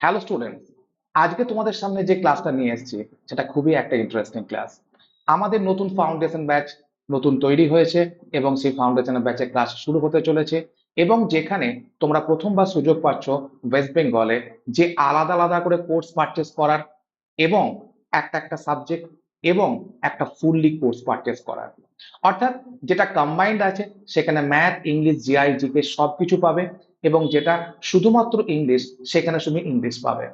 Hello students আজকে তোমাদের সামনে যে ক্লাসটা নিয়ে এসেছি, সেটা খুবই একটা ইন্টারেস্টিং ক্লাস আমাদের নতুন ফাউন্ডেশন ব্যাচ নতুন তৈরি হয়েছে এবং সেই ফাউন্ডেশনের ব্যাচে ক্লাস শুরু হতে চলেছে এবং যেখানে তোমরা প্রথমবার সুযোগ পাচ্ছ ওয়েস্ট বেঙ্গলে যে আলাদা আলাদা করে কোর্স পারচেস করার এবং একটা একটা সাবজেক্ট এবং একটা ফুললি কোর্স পারচেস করার। অর্থাৎ যেটা কম্বাইন্ড আছে, সেখানে ম্যাথ ইংলিশ জিআই জিকে সবকিছু পাবে। এবং যেটা শুধুমাত্র ইংলিশ, সেখানে তুমি ইংলিশ পাবে।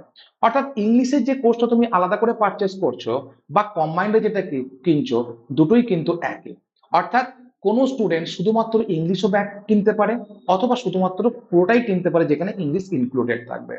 অর্থাৎ ইংলিশের যে কোর্সটা তুমি আলাদা করে পারচেস করছ বা কম্বাইন্ডে যেটা কিনছো, দুটোই কিন্তু একই। অর্থাৎ কোনো স্টুডেন্ট শুধুমাত্র ইংলিশও ব্যাগ কিনতে পারে অথবা শুধুমাত্র পুরোটাই কিনতে পারে যেখানে ইংলিশ ইনক্লুডেড থাকবে।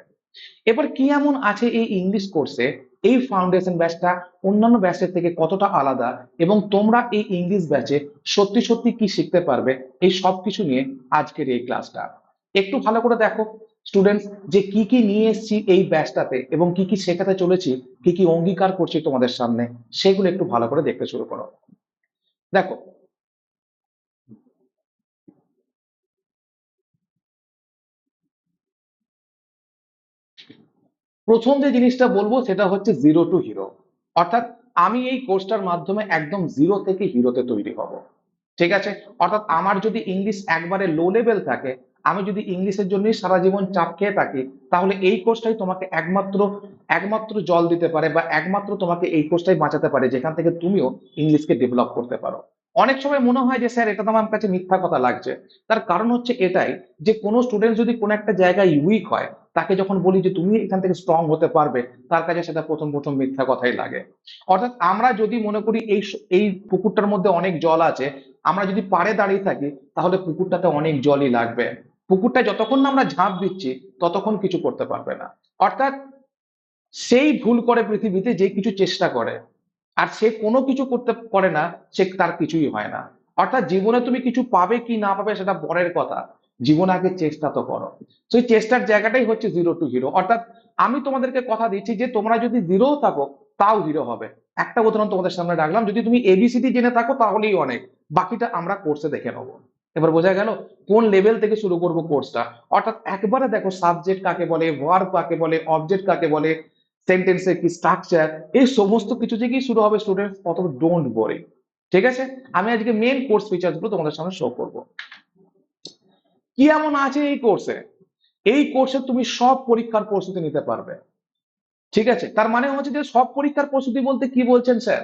এবার কি এমন আছে এই ইংলিশ কোর্সে এই ফাউন্ডেশন ব্যাচটা অন্যান্য ব্যাচের থেকে কতটা আলাদা? এবং তোমরা এই ইংলিশ ব্যাচে সত্যি সত্যি কি শিখতে পারবে? এই সব কিছু নিয়ে আজকের এই ক্লাসটা একটু ভালো করে দেখো স্টুডেন্টস যে কি কি নিয়ে এসেছি এই ব্যাচটাতে এবং কি কি শেখাতে চলেছি, কি কি অঙ্গীকার করছি তোমাদের সামনে, সেগুলো একটু ভালো করে দেখতে শুরু করো। দেখো, প্রথম যে জিনিসটা বলব সেটা হচ্ছে জিরো টু হিরো অর্থাৎ আমি এই কোর্সটার মাধ্যমে একদম জিরো থেকে হিরোতে তৈরি হব। ঠিক আছে? অর্থাৎ আমার যদি ইংলিশ একবারে লো লেভেল থাকে আমি যদি ইংলিশের জন্যই সারা জীবন চাপ খেয়ে থাকি, তাহলে এই কোর্সটাই তোমাকে একমাত্র একমাত্র জল দিতে পারে বা একমাত্র তোমাকে এই কোর্সটাই বাঁচাতে পারে যেখান থেকে তুমিও ইংলিশকে ডেভেলপ করতে পারো। অনেক সময় মনে হয় যে, স্যার, এটা তো আমার কাছে মিথ্যা কথা লাগছে। তার কারণ হচ্ছে এটাই যে, কোনো স্টুডেন্ট যদি কোনো একটা জায়গায় উইক হয়, তাকে যখন বলি যে, তুমি এখান থেকে স্ট্রং হতে পারবে, তার কাছে সেটা প্রথম প্রথম মিথ্যা কথাই লাগে। অর্থাৎ আমরা যদি মনে করি এই এই পুকুরটার মধ্যে অনেক জল আছে, আমরা যদি পাড়ে দাঁড়িয়ে থাকি, তাহলে পুকুরটাতে অনেক জলই লাগবে। পুকুরটা যতক্ষণ না আমরা ঝাঁপ দিচ্ছি, ততক্ষণ কিছু করতে পারবে না। অর্থাৎ সেই ভুল করে পৃথিবীতে যে কিছু চেষ্টা করে, আর সে কোনো কিছু করতে পারে না, সে তার কিছুই হয় না। অর্থাৎ জীবনে তুমি কিছু পাবে কি না পাবে সেটা পরের কথা। জীবন আগে চেষ্টা তো করো। সেই চেষ্টার জায়গাটাই হচ্ছে জিরো টু হিরো অর্থাৎ আমি তোমাদেরকে কথা দিচ্ছি যে তোমরা যদি জিরো থাকো, তাও হিরো হবে। একটা উদাহরণ তোমাদের সামনে রাখলাম। যদি তুমি এবিসিডি জেনে থাকো, তাহলেই অনেক। বাকিটা আমরা কোর্সে দেখে নেব। এবার বোঝা গেল কোন লেভেল থেকে শুরু করব কোর্সটা অর্থাৎ একবারে দেখো সাবজেক্ট কাকে বলে ভার্ব কাকে বলে অবজেক্ট কাকে বলে সেন্টেন্সের কি স্ট্রাকচার এই সমস্ত কিছু থেকেই শুরু হবে স্টুডেন্টস অত ডোন্ট বরি ঠিক আছে? আমি আজকে মেন কোর্স ফিচার্সগুলো তোমাদের সামনে শো করব। কি এমন আছে এই কোর্সে এই কোর্সে তুমি সব পরীক্ষার প্রস্তুতি নিতে পারবে। ঠিক আছে? তার মানে হচ্ছে যে সব পরীক্ষার প্রস্তুতি বলতে কি বলছেন স্যার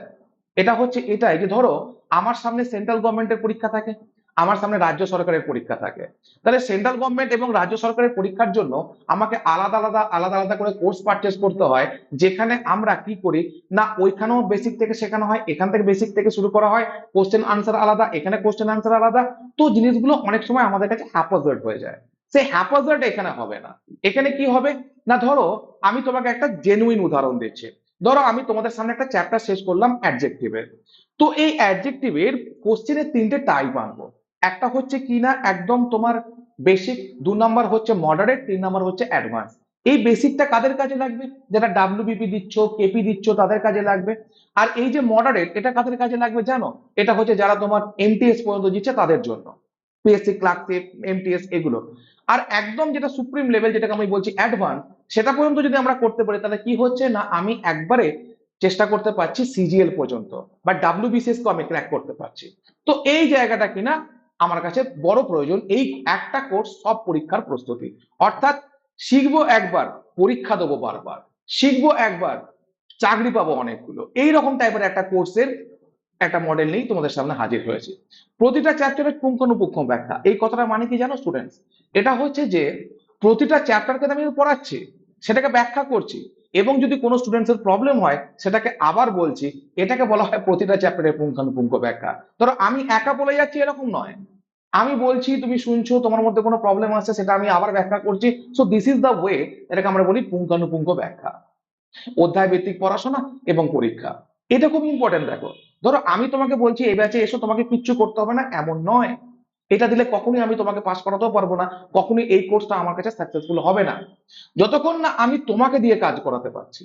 এটা হচ্ছে এটাই যে ধরো, আমার সামনে সেন্ট্রাল গভর্নমেন্টের পরীক্ষা থাকে। আমার সামনে রাজ্য সরকারের পরীক্ষা থাকে। তাহলে সেন্ট্রাল গভর্নমেন্ট এবং রাজ্য সরকারের পরীক্ষার জন্য আমাকে আলাদা আলাদা আলাদা আলাদা করে কোর্স পারচেস করতে হয়, যেখানে আমরা কি করি? না, ওইখানেও বেসিক থেকে শেখানো হয়, এখান থেকে বেসিক থেকে শুরু করা হয় কোশ্চেন আনসার আলাদা, এখানে কোশ্চেন আনসার আলাদা। তো জিনিসগুলো অনেক সময় আমাদের কাছে হ্যাপাজার্ড হয়ে যায়। সেই হ্যাপাজার্ড এখানে হবে না। এখানে কি হবে? না, ধরো, আমি তোমাকে একটা জেনুইন উদাহরণ দিচ্ছি। ধরো, আমি তোমাদের সামনে একটা চ্যাপ্টার শেষ করলাম অ্যাডজেক্টিভের তো এই অ্যাডজেক্টিভের কোশ্চেনের তিনটে টাইপ আনব। একটা হচ্ছে কি না একদম তোমার বেসিক দু নম্বর হচ্ছে মডারেট তিন নাম্বার হচ্ছে অ্যাডভান্স এই বেসিকটা কাদের কাজে লাগবে? যারা ডাব্লিউবিপি দিচ্ছ কেপি দিচ্ছ, তাদের কাজে লাগবে। আর এই যে মডারেট এটা কাদের কাজে লাগবে জানো? এটা হচ্ছে যারা তোমার এমটিএস পর্যন্ত দিচ্ছে তাদের জন্য। পিএসসি ক্লার্কশিপ এমটিএস এগুলো। আর একদম যেটা সুপ্রিম লেভেল যেটাকে আমি বলছি অ্যাডভান্স সেটা পর্যন্ত যদি আমরা করতে পারি, তাহলে কি হচ্ছে না, আমি একবারে চেষ্টা করতে পারছি সিজিএল পর্যন্ত, বা ডাব্লিউবিসিএস কে আমি ক্র্যাক করতে পারছি। তো এই জায়গাটা কিনা আমার কাছে বড় প্রয়োজন এই একটা কোর্স সব পরীক্ষার প্রস্তুতি। অর্থাৎ শিখব একবার, পরীক্ষা দেবো বারবার। শিখব একবার, চাকরি পাবো অনেকগুলো। এই রকম টাইপের একটা কোর্সের একটা মডেল নিয়েই তোমাদের সামনে হাজির হয়েছে। প্রতিটা চ্যাপ্টারের পুঙ্খানুপুঙ্খ ব্যাখ্যা। এই কথাটা মানে কি জানো স্টুডেন্টস এটা হচ্ছে যে, প্রতিটা চ্যাপ্টারকে আমি পড়াচ্ছি, সেটাকে ব্যাখ্যা করছি। এবং যদি কোনো স্টুডেন্টসের প্রবলেম হয়, সেটাকে আবার বলছি, এটাকে বলা হয় প্রতিটা চ্যাপ্টারের পুঙ্খানুপুঙ্খ ব্যাখ্যা। ধরো, আমি একা বলে যাচ্ছি এরকম নয়। আমি বলছি, তুমি শুনছো, তোমার মধ্যে কোনো প্রবলেম আছে সেটা আমি আবার ব্যাখ্যা করছি। So this is the way এটাকে আমরা বলি পুঙ্খানুপুঙ্খ ব্যাখ্যা। অধ্যায় ভিত্তিক পড়াশোনা এবং পরীক্ষা। এটা খুব ইম্পর্টেন্ট দেখো। ধরো, আমি তোমাকে বলছি, এই ব্যাচে এসো, তোমাকে কিচ্ছু করতে হবে না, এমন নয়। এটা দিলে কখনোই আমি তোমাকে পাস করাতেও পারব না, কখনোই এই কোর্সটা আমার কাছে সাকসেসফুল হবে না। যতক্ষণ না আমি তোমাকে দিয়ে কাজ করাতে পারছি।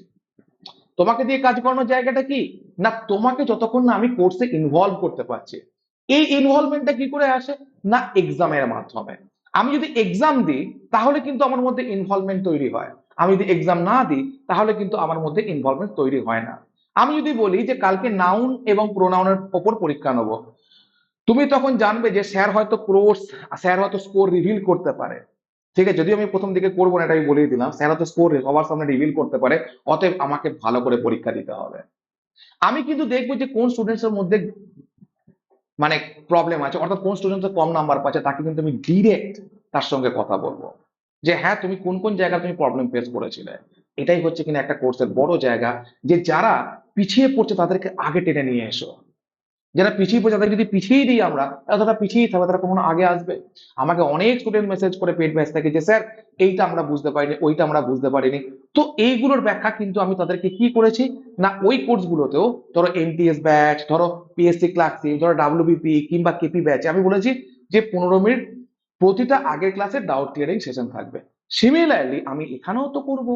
তোমাকে দিয়ে কাজ করানোর জায়গাটা কি? না, তোমাকে যতক্ষণ না আমি কোর্সে ইনভলভ করতে পারছি। এই ইনভলভমেন্টটা কি করে আসে? না এক্সামের মাধ্যমে। আমি যদি এক্সাম দিই, তাহলে কিন্তু আমার মধ্যে ইনভলভমেন্ট তৈরি হয়। আমি যদি এক্সাম না দিই, তাহলে কিন্তু আমার মধ্যে ইনভলভমেন্ট তৈরি হয় না। আমি যদি বলি যে, কালকে নাউন এবং প্রোনাউনের ওপর পরীক্ষা নেব তুমি তখন জানবে যে স্যার হয়তো কোর্স, স্যার হয়তো স্কোর রিভিল করতে পারে। ঠিক আছে, যদিও আমি প্রথম দিকে করব না, এটা আমি বলেই দিলাম, স্যার হয়তো স্কোর সবার সামনে রিভিল করতে পারে, অতএব আমাকে ভালো করে পরীক্ষা দিতে হবে। আমি কিন্তু দেখব যে কোন স্টুডেন্টস এর মধ্যে মানে প্রবলেম আছে, অর্থাৎ কোন স্টুডেন্টস কম নাম্বার পাচ্ছে, তাকে কিন্তু আমি ডিরেক্ট তার সঙ্গে কথা বলব। যে হ্যাঁ তুমি কোন কোন জায়গায় তুমি প্রবলেম ফেস করেছিলে? এটাই হচ্ছে কিনা একটা কোর্সের বড় জায়গা, যে যারা পিছিয়ে পড়ছে তাদেরকে আগে টেনে নিয়ে এসো। যারা পিছিয়ে পড়ছে তাদের যদি পিছিয়ে দিই আমরা, তারা পিছিয়েই থাকবে, তারা কখনো আগে আসবে। আমাকে অনেক স্টুডেন্ট মেসেজ করে পেড ব্যাচ থাকে যে, স্যার, এইটা আমরা বুঝতে পারিনি, ওইটা আমরা বুঝতে পারিনি। তো এইগুলোর ব্যাখ্যা কিন্তু আমি তাদেরকে কি করেছি? না, ওই কোর্সগুলোতেও ধরো এমটিএস ব্যাচ ধরো পিএসসি ক্লাসিক ধরো ডাব্লিউবিপি কিংবা কেপি ব্যাচ আমি বলেছি যে, পনেরো মিনিট প্রতিটা আগের ক্লাসে ডাউট ক্লিয়ারিং সেশন থাকবে। সিমিলারলি আমি এখানেও তো করব।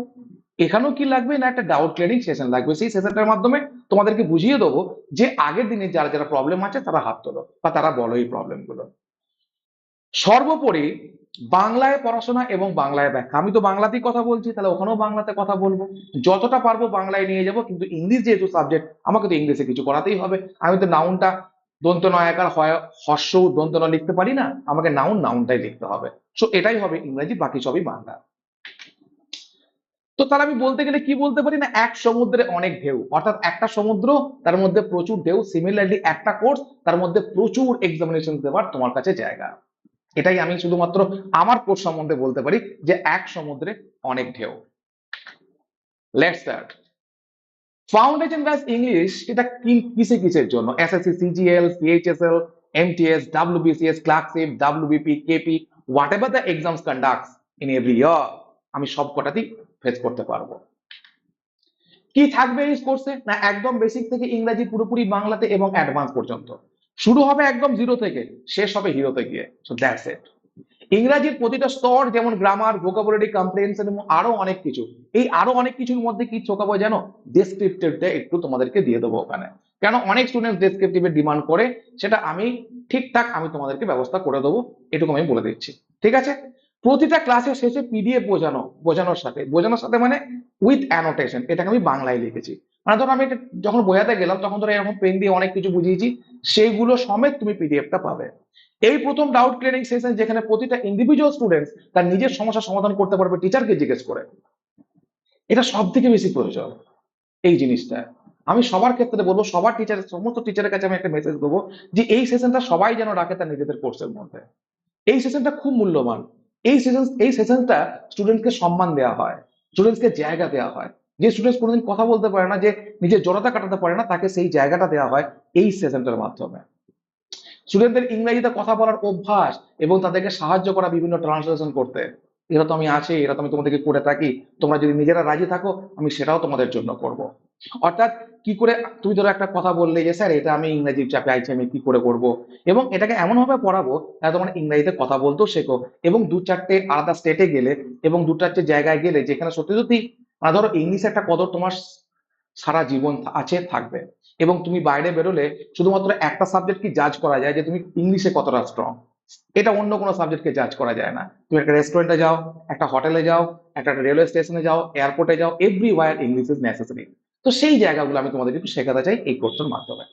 এখানেও কি লাগবে? না, একটা ডাউট ক্লিয়ারিং সেশন লাগবে। সেই সেশনটার মাধ্যমে তোমাদেরকে বুঝিয়ে দেবো যে আগের দিনে যারা যারা প্রবলেম আছে তারা হাত তোলো বা তারা বলো এই প্রবলেমগুলো সর্বোপরি বাংলায় পড়াশোনা এবং বাংলায় ব্যাখ্যা। আমি তো বাংলাতেই কথা বলছি, তাহলে ওখানেও বাংলাতে কথা বলব। যতটা পারব বাংলায় নিয়ে যাব, কিন্তু ইংলিশ যেহেতু সাবজেক্ট আমাকে তো ইংলিশে কিছু করাতেই হবে। আমি তো নাউনটা দন্ত নয়াকার হয় হর্ষ দন্ত লিখতে পারি না, আমাকে নাউন নাউনটাই লিখতে হবে। সো এটাই হবে ইংরেজি, বাকি সবই বাংলা। তো তাহলে আমি বলতে গেলে কি বলতে পারি না? এক সমুদ্রে অনেক ঢেউ। অর্থাৎ একটা সমুদ্র, তার মধ্যে প্রচুর ঢেউ। সিমিলারলি একটা কোর্স তার মধ্যে প্রচুর এক্সামিনেশন দেওয়ার তোমার কাছে জায়গা। এটাই আমি শুধুমাত্র আমার কোর্স সম্বন্ধে বলতে পারি যে এক সমুদ্রে অনেক ঢেউ। স্টার্ট ফাউন্ডেশন ব্যাস ইংলিশ এটা কিসে, কিসের জন্য? SSC CGL CHSL MTS WBCS WBP KP whatever the exams conducts in every year আমি সব কটাতেই ফেস করতে পারব। কি থাকবে এই কোর্সে না, একদম বেসিক থেকে ইংরেজি পুরোপুরি বাংলাতে এবং অ্যাডভান্স পর্যন্ত। শুরু হবে একদম জিরো থেকে, শেষ হবে হিরোতে গিয়ে। সো দ্যাটস ইট ইংরাজির প্রতিটা স্তর, যেমন গ্রামার ভোকাবুলারি কম্প্রিহেনশন এবং আরও অনেক কিছু, এই আরও অনেক কিছুর মধ্যে কি চোখাবো জানো? ডেসক্রিপটিভটা একটু তোমাদেরকে দিয়ে দেবো ওখানে। কেন? অনেক স্টুডেন্ট ডেসক্রিপটিভের ডিমান্ড করে, সেটা আমি ঠিকঠাক আমি তোমাদেরকে ব্যবস্থা করে দেবো, এটুকু আমি বলে দিচ্ছি। ঠিক আছে? প্রতিটা ক্লাসের শেষে পিডিএফ বোঝানো, বোঝানোর সাথে। বোঝানোর সাথে মানে উইথ অ্যানোটেশন এটাকে আমি বাংলায় লিখেছি। মানে ধরো আমি এটা যখন বোঝাতে গেলাম, তখন ধরো এরকম পেন দিয়ে অনেক কিছু বুঝিয়েছি, সেইগুলো সমেত তুমি পিডিএফটা পাবে। এই প্রথম ডাউট ক্লিয়ারিং সেশন যেখানে প্রতিটা ইন্ডিভিজুয়াল স্টুডেন্টস তার নিজের সমস্যা সমাধান করতে পারবে টিচারকে জিজ্ঞেস করে। এটা সব থেকে বেশি প্রয়োজন, এই জিনিসটা। আমি সবার ক্ষেত্রে বলব, সবার টিচারের সমস্ত টিচারের কাছে আমি একটা মেসেজ দেবো যে, এই সেশনটা সবাই যেন রাখে তার নিজেদের কোর্সের মধ্যে। এই সেশনটা খুব মূল্যবান। এই সেশন এই সেশনটা স্টুডেন্টকে সম্মান দেওয়া হয় স্টুডেন্টসকে জায়গা দেওয়া হয়। যে স্টুডেন্টস কোনোদিন কথা বলতে পারে না, যে নিজের জড়তা কাটাতে পারে না, তাকে সেই জায়গাটা দেওয়া হয় এই সেশনটার মাধ্যমে। স্টুডেন্টদের ইংরেজিতে কথা বলার অভ্যাস এবং তাদেরকে সাহায্য করা বিভিন্ন ট্রান্সলেশন করতে। এরা তো আমি আছি, এরা তো আমি তোমাদেরকে করে থাকি, তোমরা যদি নিজেরা রাজি থাকো, আমি সেটাও তোমাদের জন্য করব। অর্থাৎ কি করে, তুমি ধরো একটা কথা বললে যে, স্যার, এটা আমি ইংরেজির চাপে আইছি, আমি কি করে করব? এবং এটাকে এমন ভাবে পড়াবো যাতে তোমার ইংরেজিতে কথা বলতেও শেখো এবং দু চারটে আলাদা স্টেটে গেলে এবং দু চারটে জায়গায় গেলে যেখানে সত্যি সত্যি মানে ধরো ইংলিশে একটা কদর তোমার সারা জীবন আছে, থাকবে। এবং তুমি বাইরে বেরোলে শুধুমাত্র একটা সাবজেক্ট কি জাজ করা যায় যে, তুমি ইংলিশে কতটা স্ট্রং এটা অন্য কোনো সাবজেক্টকে জাজ করা যায় না। তুমি একটা রেস্টুরেন্টে যাও, একটা হোটেলে যাও, একটা রেলওয়ে স্টেশনে যাও এয়ারপোর্টে যাও everywhere English is necessary তো সেই জায়গাগুলো আমি তোমাদের একটু শেখাতে চাই এই কোর্সের মাধ্যমে।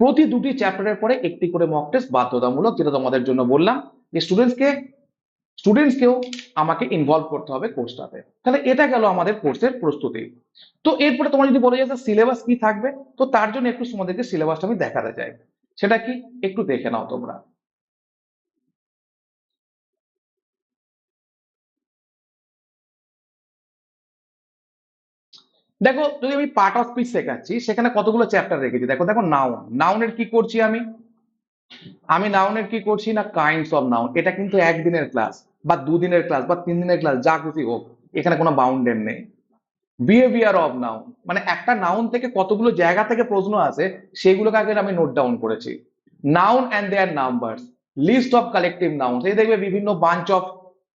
প্রতি দুটি চ্যাপ্টারের পরে একটি করে মক টেস্ট বাধ্যতামূলক যেটা তোমাদের জন্য বললাম যে স্টুডেন্টসকে স্টুডেন্টসকেও আমাকে ইনভলভ করতে হবে কোর্সটাতে। তাহলে এটা গেল আমাদের কোর্সের প্রস্তুতি। তো এরপরে তোমার যদি বলে যে সিলেবাস কি থাকবে, তো তার জন্য একটু তোমাদেরকে সিলেবাসটা আমি দেখাতে চাই। সেটা কি? একটু দেখে নাও তোমরা। দেখো, যদি আমি পার্ট অফ স্পিচ শেখাচ্ছি, সেখানে কতগুলো চ্যাপ্টার রেখেছি? দেখো দেখো নাউন নাউনের কি করছি আমি? আমি নাউনের কি করছি না কাইন্ডস অফ নাউন এটা কিন্তু একদিনের ক্লাস বা দুদিনের ক্লাস বা তিন দিনের ক্লাস যা খুশি হোক, এখানে কোনো বাউন্ডের নেই। বিহেভিয়ার অফ নাউন মানে একটা নাউন থেকে কতগুলো জায়গা থেকে প্রশ্ন আছে সেগুলোকে আগে আমি নোট ডাউন করেছি। Noun and their numbers list of collective noun এই দেখবে বিভিন্ন বাঞ্চ অফ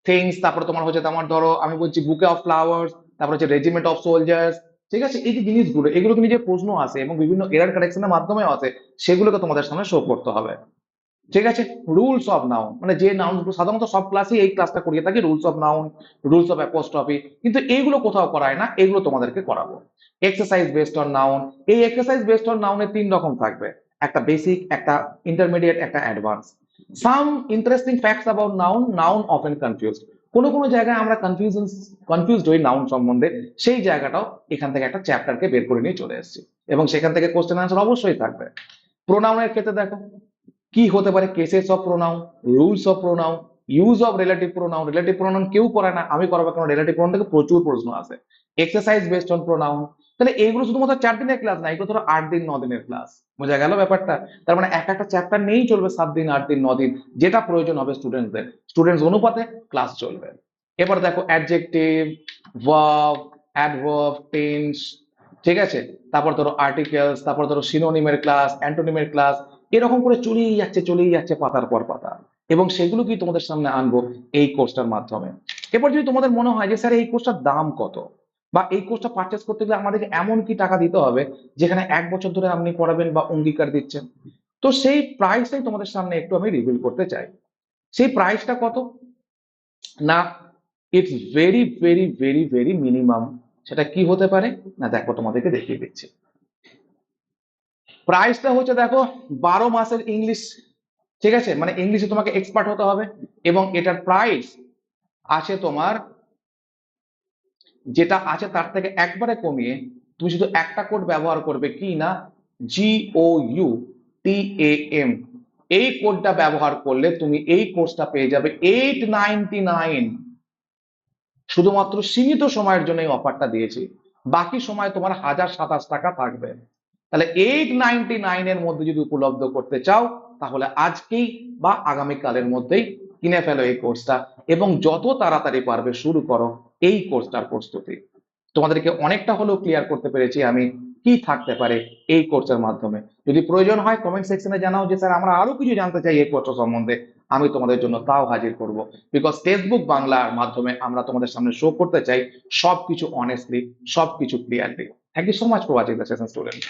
থিংস তারপরে তোমার হচ্ছে, তোমার ধরো, আমি বলছি বুকে অফ ফ্লাওয়ার্স তারপর হচ্ছে রেজিমেন্ট অফ সোলজার্স ঠিক আছে? এই যে জিনিসগুলো এগুলোকে নিয়ে যে প্রশ্ন আসে এবং বিভিন্ন এরার কারেকশনের মাধ্যমে আসে সেগুলোকে তোমাদের সামনে শো করতে হবে। ঠিক আছে? রুলস অফ নাউন মানে যে নাউন সাধারণত সব ক্লাসে এই ক্লাসটা করিয়ে থাকি rules of noun rules of apostrophe কিন্তু এইগুলো কোথাও করায় না, এগুলো তোমাদেরকে করাবো। এক্সারসাইজ বেসড অন নাউন এই এক্সারসাইজ বেসড অন নাউনে তিন রকম থাকবে। একটা বেসিক একটা ইন্টারমিডিয়েট একটা advance some interesting facts about noun noun often confused কোনো কোনো জায়গায় আমরা কনফিউজন কনফিউজড হই নাউন সম্বন্ধে, সেই জায়গাটাও এখান থেকে একটা চ্যাপ্টারকে বের করে নিয়ে চলে এসেছি। এবং সেখান থেকে কোশ্চেন আনসার অবশ্যই থাকবে। প্রোনাউনের ক্ষেত্রে দেখো, কি হতে পারে? Cases of pronoun rules of pronoun use of relative pronoun relative pronoun কেউ করে না, আমি করাবো কারণ রিলেটিভ প্রোনাউন থেকে প্রচুর প্রশ্ন আছে এক্সারসাইজ বেসড অন প্রোনাউন তাহলে এইগুলো শুধুমাত্র চার দিনের ক্লাস না, এগুলো ধরো আট দিন, ন দিনের ক্লাস বোঝা গেল ব্যাপারটা? তার মানে এক একটা চ্যাপ্টার নেই চলবে সাত দিন, আট দিন, ন দিন। যেটা প্রয়োজন হবে স্টুডেন্টদের স্টুডেন্টস অনুপাতে ক্লাস চলবে। এবার দেখো অ্যাডজেক্টিভ ভার্ব অ্যাডভার্ব টেন্স ঠিক আছে? তারপর ধরো আর্টিকেলস তারপর ধরো সিনোনিমের ক্লাস অ্যান্টোনিমের ক্লাস এরকম করে চলেই যাচ্ছে চলেই যাচ্ছে, পাতার পর পাতা। এবং সেগুলো কি তোমাদের সামনে আনব এই কোর্সটার মাধ্যমে। এবার যদি তোমাদের মনে হয় যে, স্যার, এই কোর্সটার দাম কত? বা, এই কোর্সটা পারচেস করতে গেলে আমাদেরকে এমন কি টাকা দিতে হবে, যেখানে এক বছর ধরে আপনি পড়াবেন বা অঙ্গীকার দিচ্ছেন? তো সেই প্রাইসটাই তোমাদের সামনে একটু আমি রিভিল করতে চাই। সেই প্রাইসটা কত? না it's very very very very minimum সেটা কি হতে পারে? না, দেখো, তোমাদেরকে দেখিয়ে দিচ্ছি। প্রাইসটা হচ্ছে, দেখো, বারো মাসের ইংলিশ ঠিক আছে? মানে ইংলিশে তোমাকে এক্সপার্ট হতে হবে এবং এটার প্রাইস আছে তোমার যেটা আছে তার থেকে একবারে কমিয়ে তুমি শুধু একটা কোড ব্যবহার করবে কি না? জি ও ইউ টি এ এম এই কোডটা ব্যবহার করলে তুমি এই কোর্সটা পেয়ে যাবে এইট নাইনটি নাইন শুধুমাত্র সীমিত সময়ের জন্য এই অফারটা দিয়েছি। বাকি সময় তোমার হাজার সাতাশ টাকা থাকবে। তাহলে এইট নাইনটি নাইনের মধ্যে যদি উপলব্ধ করতে চাও তাহলে আজকেই বা আগামীকালের মধ্যেই কিনে ফেলো এই কোর্সটা এবং যত তাড়াতাড়ি পারবে শুরু করো এই কোর্সটার প্রস্তুতি। তোমাদেরকে অনেকটা হলেও ক্লিয়ার করতে পেরেছি আমি কি থাকতে পারে এই কোর্সের মাধ্যমে। যদি প্রয়োজন হয় কমেন্ট সেকশনে জানাও যে, স্যার, আমরা আরও কিছু জানতে চাই এই কোর্স সম্বন্ধে। আমি তোমাদের জন্য তাও হাজির করব। বিকজ টেক্সটবুক বাংলার মাধ্যমে আমরা তোমাদের সামনে শো করতে চাই সবকিছু অনেস্টলি সবকিছু clearly thank you so much for watching the session student